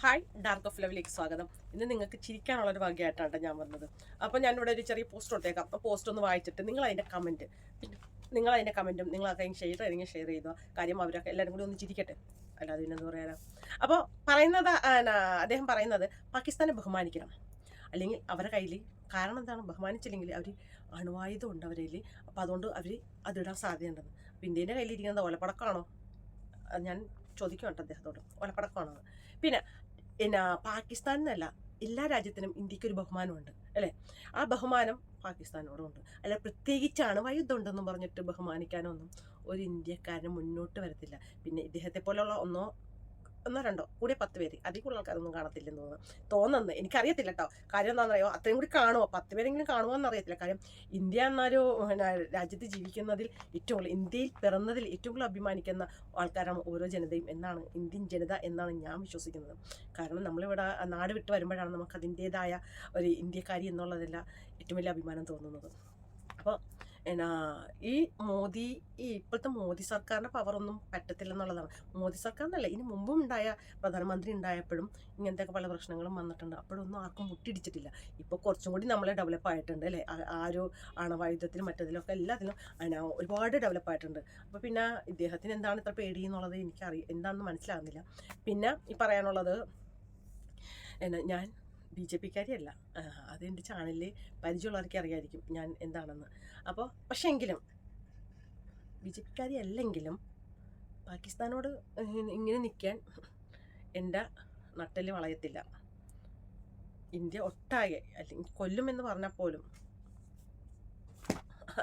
Hi dark of ലെവലിലേക്ക് സ്വാഗതം. ഇന്ന് നിങ്ങൾക്ക് ചിരിക്കാനുള്ള ഒരു വകയായിട്ടാണ് ഞാൻ വന്നത്. അപ്പോൾ ഞാനിവിടെ ഒരു ചെറിയ പോസ്റ്റ് ഇട്ടേക്കാം. അപ്പോൾ പോസ്റ്റ് ഒന്ന് വായിച്ചിട്ട് നിങ്ങൾ അതിന്റെ കമന്റ് പിന്നെ നിങ്ങൾ അതിന്റെ കമന്റും നിങ്ങൾ അതൊക്കെ ഷെയർ അല്ലെങ്കിൽ ഷെയർ ചെയ്തോ കാര്യം അവരൊക്കെ എല്ലാവരും കൂടി ഒന്ന് ചിരിക്കട്ടെ. അല്ലാതെ പിന്നെ എന്താ പറയാനാ. അപ്പോൾ പറയുന്നത് അദ്ദേഹം പറയുന്നത് പാകിസ്ഥാനെ ബഹുമാനിക്കണം. അല്ലെങ്കിൽ അവരുടെ കയ്യിൽ കാരണം എന്താണ്? ബഹുമാനിച്ചില്ലെങ്കിൽ അവർ അണുവായുധം ഉണ്ട് അവരിൽ അപ്പോൾ അതുകൊണ്ട് അവർ അതിടാൻ സാധ്യതയുണ്ടെന്ന്. അപ്പോൾ ഇന്ത്യന്റെ കയ്യിലിരിക്കുന്നത് ഒലപ്പടക്കമാണോ ഞാൻ ചോദിക്കുന്നുണ്ട് അദ്ദേഹത്തോട്. ഒലപ്പടക്കമാണോ പിന്നെ പിന്നെ പാകിസ്ഥാൻ എന്നല്ല എല്ലാ രാജ്യത്തിനും ഇന്ത്യയ്ക്ക് ഒരു ബഹുമാനമുണ്ട് അല്ലേ? ആ ബഹുമാനം പാകിസ്ഥാനോടും ഉണ്ട് അല്ല പ്രത്യേകിച്ചാണ് വയുദ്ധം ഉണ്ടെന്ന് പറഞ്ഞിട്ട് ബഹുമാനിക്കാനൊന്നും ഒരു ഇന്ത്യക്കാരന് മുന്നോട്ട് വരത്തില്ല. പിന്നെ ഇദ്ദേഹത്തെ പോലെയുള്ള ഒന്നോ ഒന്നോ രണ്ടോ കൂടെ പത്ത് പേര്. അതിൽ കൂടുതൽ ആൾക്കാരൊന്നും കാണത്തില്ലെന്ന് തോന്നുന്നു. തോന്നുന്നു. എനിക്കറിയത്തില്ല കേട്ടോ കാര്യം എന്താണെന്ന് അറിയോ അത്രയും കൂടി കാണുമോ? പത്ത് പേരെങ്കിലും കാണുമോ എന്നറിയത്തില്ല കാര്യം ഇന്ത്യ എന്നൊരു രാജ്യത്ത് ജീവിക്കുന്നതിൽ ഏറ്റവും കൂടുതൽ ഇന്ത്യയിൽ പിറന്നതിൽ ഏറ്റവും കൂടുതൽ അഭിമാനിക്കുന്ന ആൾക്കാരാണ് ഓരോ ജനതയും എന്നാണ് ഇന്ത്യൻ ജനത എന്നാണ് ഞാൻ വിശ്വസിക്കുന്നത്. കാരണം നമ്മളിവിടെ നാട് വിട്ട് വരുമ്പോഴാണ് നമുക്ക് അതിന്റേതായ ഒരു ഇന്ത്യക്കാരി എന്നുള്ളതെല്ലാം ഏറ്റവും വലിയ അഭിമാനം തോന്നുന്നത്. അപ്പോൾ എന്നാ ഈ മോദി ഈ ഇപ്പോഴത്തെ മോദി സർക്കാരിന്റെ പവറൊന്നും പറ്റത്തില്ല എന്നുള്ളതാണ് മോദി സർക്കാർ എന്നല്ല ഇനി മുമ്പും ഉണ്ടായ പ്രധാനമന്ത്രി ഉണ്ടായപ്പോഴും ഇങ്ങനത്തെയൊക്കെ പല പ്രശ്നങ്ങളും വന്നിട്ടുണ്ട്. അപ്പോഴൊന്നും ആർക്കും മുട്ടിയിടിച്ചിട്ടില്ല ഇപ്പോൾ കുറച്ചും കൂടി നമ്മളെ ഡെവലപ്പ് ആയിട്ടുണ്ട് അല്ലേ? ആ- ആ ഒരു ആണവായുധത്തിലും മറ്റതിലൊക്കെ എല്ലാത്തിലും അതിനാ ഒരുപാട് ഡെവലപ്പ് ആയിട്ടുണ്ട്. അപ്പോൾ പിന്നെ ഇദ്ദേഹത്തിന് എന്താണ് ഇത്ര പേടി എന്നുള്ളത് എനിക്കറിയ എന്താണെന്ന് മനസ്സിലാകുന്നില്ല. പിന്നെ ഈ പറയാനുള്ളത് എന്നാ ഞാൻ ബി ജെ പിക്കാരിയല്ല. അത് എന്റെ ചാനലിൽ പരിചയമുള്ളവർക്ക് അറിയായിരിക്കും ഞാൻ എന്താണെന്ന്. അപ്പോൾ പക്ഷേ എങ്കിലും ബി ജെ പിക്കാരി പാകിസ്ഥാനോട് ഇങ്ങനെ- നിൽക്കാൻ എന്റെ നട്ടൽ വളയത്തില്ല. ഇന്ത്യ ഒട്ടാകെ അല്ലെങ്കിൽ കൊല്ലുമെന്ന് പറഞ്ഞാൽ പോലും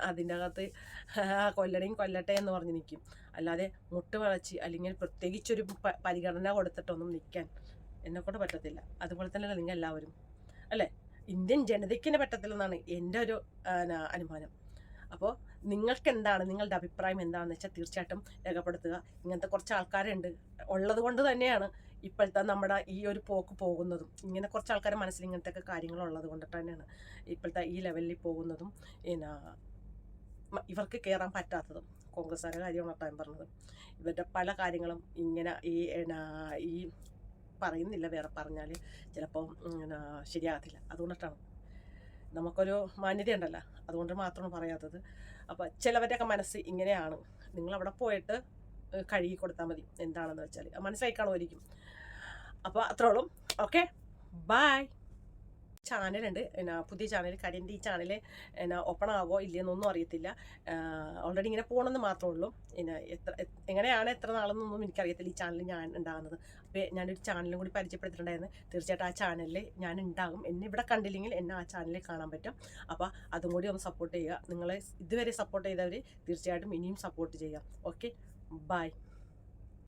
അതിന്റെ അകത്ത് കൊല്ലണേയും കൊല്ലട്ടെ എന്ന് പറഞ്ഞ് നിൽക്കും അല്ലാതെ മുട്ട് വളച്ച് അല്ലെങ്കിൽ പ്രത്യേകിച്ചൊരു പരിഗണന കൊടുത്തിട്ടൊന്നും നിൽക്കാൻ എന്നെക്കൊണ്ട് പറ്റത്തില്ല. അതുപോലെ തന്നെയല്ല നിങ്ങൾ എല്ലാവരും. അല്ലേ? ഇന്ത്യൻ ജനതയ്ക്ക് തന്നെ പറ്റത്തില്ലെന്നാണ് എന്റെ ഒരു അനുമാനം. അപ്പോൾ നിങ്ങൾക്ക് എന്താണ് നിങ്ങളുടെ അഭിപ്രായം എന്താണെന്ന് വെച്ചാൽ തീർച്ചയായിട്ടും രേഖപ്പെടുത്തുക. ഇങ്ങനത്തെ കുറച്ച് ആൾക്കാരുണ്ട്. ഉള്ളത് കൊണ്ട് തന്നെയാണ് ഇപ്പോഴത്തെ നമ്മുടെ ഈ ഒരു പോക്ക് പോകുന്നതും. ഇങ്ങനെ കുറച്ച് ആൾക്കാരുടെ മനസ്സിൽ ഇങ്ങനത്തെ ഉള്ളത് കൊണ്ടിട്ട് തന്നെയാണ് ഇപ്പോഴത്തെ ഈ ലെവലിൽ പോകുന്നതും. പിന്നെ ഇവർക്ക് കയറാൻ പറ്റാത്തതും. കോൺഗ്രസ്സുകാരുടെ കാര്യമാണ് ഞാൻ പറഞ്ഞത്. ഇവരുടെ പല കാര്യങ്ങളും ഇങ്ങനെ ഈ ഈ പറയുന്നില്ല വേറെ പറഞ്ഞാൽ ചിലപ്പോൾ ശരിയാകത്തില്ല. അതുകൊണ്ടിട്ടാണ്. നമുക്കൊരു മാന്യത ഉണ്ടല്ലോ അതുകൊണ്ട് മാത്രമാണ് പറയാത്തത്. അപ്പോൾ ചിലവരുടെയൊക്കെ മനസ്സ് ഇങ്ങനെയാണ്. നിങ്ങൾ അവിടെ പോയിട്ട് കഴുകി കൊടുത്താൽ മതി. എന്താണെന്ന് വെച്ചാൽ മനസ്സിലായി കാണുമായിരിക്കും. അപ്പോൾ അത്രേ ഉള്ളൂ. ഓക്കെ? ബായ് ചാനലുണ്ട്. എന്നാ പുതിയ ചാനൽ കാര്യം ഈ ചാനൽ എന്നാ ഓപ്പൺ ആവോ ഇല്ലയെന്നൊന്നും അറിയത്തില്ല. ഓൾറെഡി ഇങ്ങനെ പോകണമെന്ന് മാത്രമേ ഉള്ളൂ. പിന്നെ എത്ര എങ്ങനെയാണ് എത്ര നാളെന്നൊന്നും എനിക്കറിയത്തില്ല ഈ ചാനൽ ഞാൻ ഉണ്ടാകുന്നത്. അപ്പോൾ ഞാനൊരു ചാനലും കൂടി പരിചയപ്പെടുത്തിയിട്ടുണ്ടായിരുന്നു തീർച്ചയായിട്ടും ആ ചാനലിൽ ഞാൻ ഉണ്ടാകും. എന്നെ ഇവിടെ കണ്ടില്ലെങ്കിൽ എന്നെ ആ ചാനലിൽ കാണാൻ പറ്റും. അപ്പോൾ അതും കൂടി ഒന്ന് സപ്പോർട്ട് ചെയ്യുക. നിങ്ങളെ ഇതുവരെ സപ്പോർട്ട് ചെയ്തവർ തീർച്ചയായിട്ടും ഇനിയും സപ്പോർട്ട് ചെയ്യുക. Okay bye